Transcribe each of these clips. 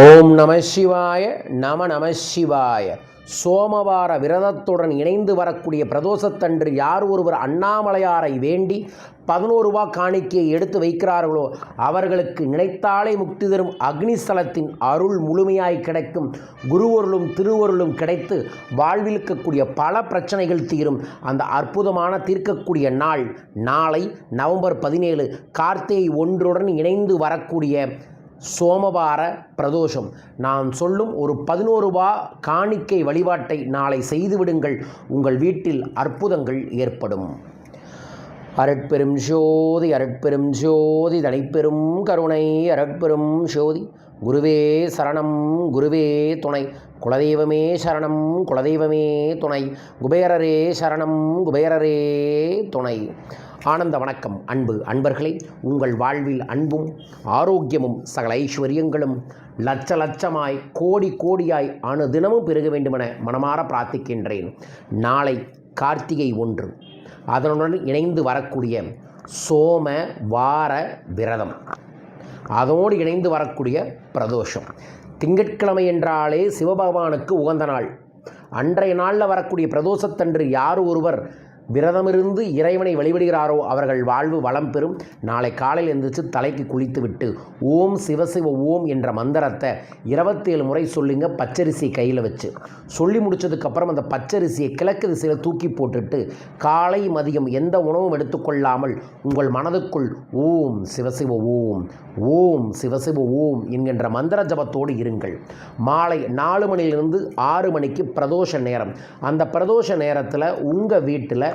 ஓம் நம சிவாய நம நம சிவாய. சோமவார விரதத்துடன் இணைந்து வரக்கூடிய பிரதோஷத்தன்று யார் ஒருவர் அண்ணாமலையாரை வேண்டி பதினோரு ரூபா காணிக்கையை எடுத்து வைக்கிறார்களோ அவர்களுக்கு நினைத்தாலே முக்தி தரும் அக்னிஸ்தலத்தின் அருள் முழுமையாய் கிடைக்கும். குருவருளும் திருவருளும் கிடைத்து வாழ்வில் இருக்கக்கூடிய பல பிரச்சனைகள் தீரும். அந்த அற்புதமான தீர்க்கக்கூடிய நாள் நாளை நவம்பர் பதினேழு. கார்த்திகை ஒன்றுடன் இணைந்து வரக்கூடிய சோமவார பிரதோஷம். நான் சொல்லும் ஒரு பதினோரு ரூபா காணிக்கை வழிபாட்டை நாளை செய்துவிடுங்கள் உங்கள் வீட்டில் அற்புதங்கள் ஏற்படும். அரட்பெரும் ஜோதி அரட்பெரும் ஜோதி தனிப்பெரும் கருணை அரட்பெரும் ஜோதி. குருவே சரணம் குருவே துணை. குலதெய்வமே சரணம் குலதெய்வமே துணை. குபேரரே சரணம் குபேரரே துணை. ஆனந்த வணக்கம் அன்பு அன்பர்களே. உங்கள் வாழ்வில் அன்பும் ஆரோக்கியமும் சகல ஐஸ்வர்யங்களும் லட்ச லட்சமாய் கோடி கோடியாய் அணுதினமும் பெருக வேண்டுமென மனமாற பிரார்த்திக்கின்றேன். நாளை கார்த்திகை ஒன்று. அதனுடன் இணைந்து வரக்கூடிய சோம வார விரதம். அதோடு இணைந்து வரக்கூடிய பிரதோஷம். திங்கட்கிழமை என்றாலே சிவபகவானுக்கு உகந்த நாள். அன்றைய நாளில் வரக்கூடிய பிரதோஷத்தன்று யார் ஒருவர் விரதமிருந்து இறைவனை வழிபடுகிறாரோ அவர்கள் வாழ்வு வளம் பெறும். நாளை காலையில் எழுந்திரிச்சு தலைக்கு குளித்துவிட்டு ஓம் சிவசிவ ஓம் என்ற மந்திரத்தை இருபத்தேழு முறை சொல்லுங்க பச்சரிசி கையில் வச்சு. சொல்லி முடிச்சதுக்கப்புறம் அந்த பச்சரிசியை கிழக்கு திசையில் தூக்கி போட்டுட்டு காலை மதியம் எந்த உணவும் எடுத்துக்கொள்ளாமல் உங்கள் மனதுக்குள் ஓம் சிவசிவ ஓம் ஓம் சிவசிவ ஓம் என்கின்ற மந்திர ஜபத்தோடு இருங்கள். மாலை நாலு மணியிலிருந்து ஆறு மணிக்கு பிரதோஷ நேரம். அந்த பிரதோஷ நேரத்தில் உங்கள் வீட்டில்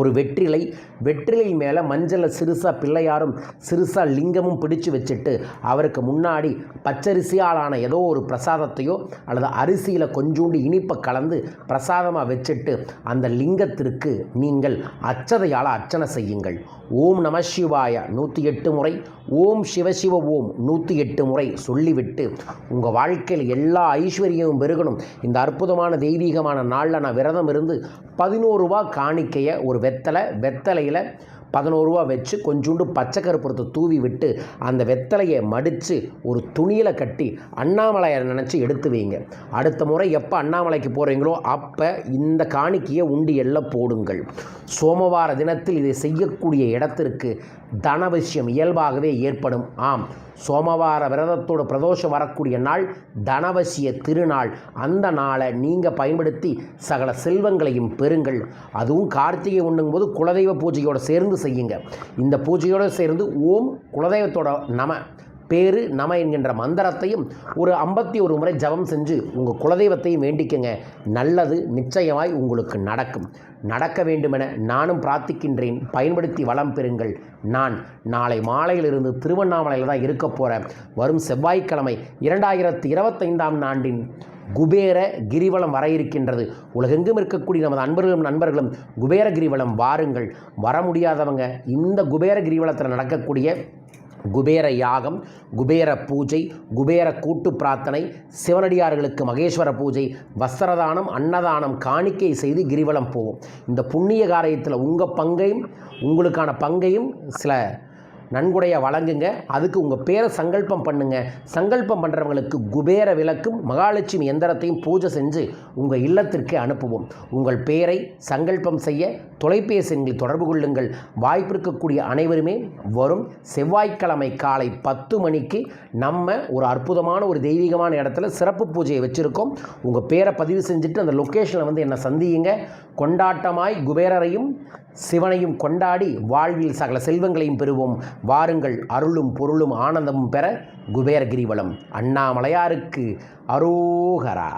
ஒரு வெற்றிலை வெற்றிலை மேலே மஞ்சளை சிறுசாக பிள்ளையாரும் சிறுசாக லிங்கமும் பிடிச்சு வச்சுட்டு அவருக்கு முன்னாடி பச்சரிசியாலான ஏதோ ஒரு பிரசாதத்தையோ அல்லது அரிசியில் கொஞ்சோண்டு இனிப்பை கலந்து பிரசாதமாக வச்சுட்டு அந்த லிங்கத்திற்கு நீங்கள் அச்சதையால் அர்ச்சனை செய்யுங்கள். ஓம் நம சிவாய நூற்றி எட்டு முறை ஓம் சிவசிவ ஓம் நூற்றி எட்டு முறை சொல்லிவிட்டு உங்கள் வாழ்க்கையில் எல்லா ஐஸ்வர்யமும் பெருகணும். இந்த அற்புதமான தெய்வீகமான நாளில் நான் விரதம் இருந்து பதினோரு ரூபா காணிக்கையை ஒரு வெத்தலை வெத்தலையில் பதினோருவா வச்சு கொஞ்சோண்டு பச்சை கருப்புறத்தை தூவி விட்டு அந்த வெத்தலையை மடித்து ஒரு துணியில் கட்டி அண்ணாமலையை நினச்சி எடுத்து வைங்க. அடுத்த முறை எப்போ அண்ணாமலைக்கு போகிறீங்களோ அப்போ இந்த காணிக்கையை உண்டியல்ல போடுங்கள். சோமவார தினத்தில் இதை செய்யக்கூடிய இடத்திற்கு தனவசியம் இயல்பாகவே ஏற்படும். ஆம் சோமவார விரதத்தோடு பிரதோஷம் வரக்கூடிய நாள் தனவசிய திருநாள். அந்த நாளை நீங்கள் பயன்படுத்தி சகல செல்வங்களையும் பெறுங்கள். அதுவும் கார்த்திகை உண்ணும் போது குலதெய்வ பூஜையோடு சேர்ந்து செய்யுங்க. இந்த பூஜையோடு சேர்ந்து ஓம் குலதெய்வத்தோட நம பேரு நம என்கின்ற மந்திரத்தையும் ஒரு ஐம்பத்தி ஒரு முறை ஜபம் செஞ்சு உங்கள் குலதெய்வத்தையும் வேண்டிக்கங்க. நல்லது நிச்சயமாய் உங்களுக்கு நடக்கும். நடக்க வேண்டுமென நானும் பிரார்த்திக்கின்றேன். பயன்படுத்தி வளம் பெறுங்கள். நான் நாளை மாலையிலிருந்து திருவண்ணாமலையில் தான் இருக்க போகிறேன் வரும் செவ்வாய்க்கிழமை இரண்டாயிரத்தி இருபத்தைந்தாம் ஆண்டின் குபேர கிரிவலம் வர இருக்கின்றது. உலகெங்கும் இருக்கக்கூடிய நமது அன்பர்களும் நண்பர்களும் குபேர கிரிவலம் வாருங்கள். வர முடியாதவங்க இந்த குபேர கிரிவலத்தில் நடக்கக்கூடிய குபேர யாகம் குபேர பூஜை குபேர கூட்டு பிரார்த்தனை சிவனடியார்களுக்கு மகேஸ்வர பூஜை வஸ்திரதானம் அன்னதானம் காணிக்கை செய்து கிரிவலம் போவோம். இந்த புண்ணிய காரியத்தில் உங்கள் பங்கையும் உங்களுக்கான பங்கையும் சில நன்கொடைய வழங்குங்க. அதுக்கு உங்கள் பேரை சங்கல்பம் பண்ணுங்க. சங்கல்பம் பண்ணுறவங்களுக்கு குபேர விளக்கும் மகாலட்சுமி எந்திரத்தையும் பூஜை செஞ்சு உங்கள் இல்லத்திற்கு அனுப்புவோம். உங்கள் பேரை சங்கல்பம் செய்ய தொலைபேசி தொடர்பு கொள்ளுங்கள். வாய்ப்பு இருக்கக்கூடிய அனைவருமே வரும் செவ்வாய்க்கிழமை காலை பத்து மணிக்கு நம்ம ஒரு அற்புதமான ஒரு தெய்வீகமான இடத்துல சிறப்பு பூஜையை வச்சுருக்கோம். உங்கள் பேரை பதிவு செஞ்சுட்டு அந்த லொக்கேஷனில் வந்து என்னை சந்தியுங்க. கொண்டாட்டமாய் குபேரரையும் சிவனையும் கொண்டாடி வாழ்வில் சகல செல்வங்களையும் பெறுவோம். வாருங்கள் அருளும் பொருளும் ஆனந்தமும் பெற குபேர கிரிவலம் அண்ணாமலையாருக்கு அரோகரா.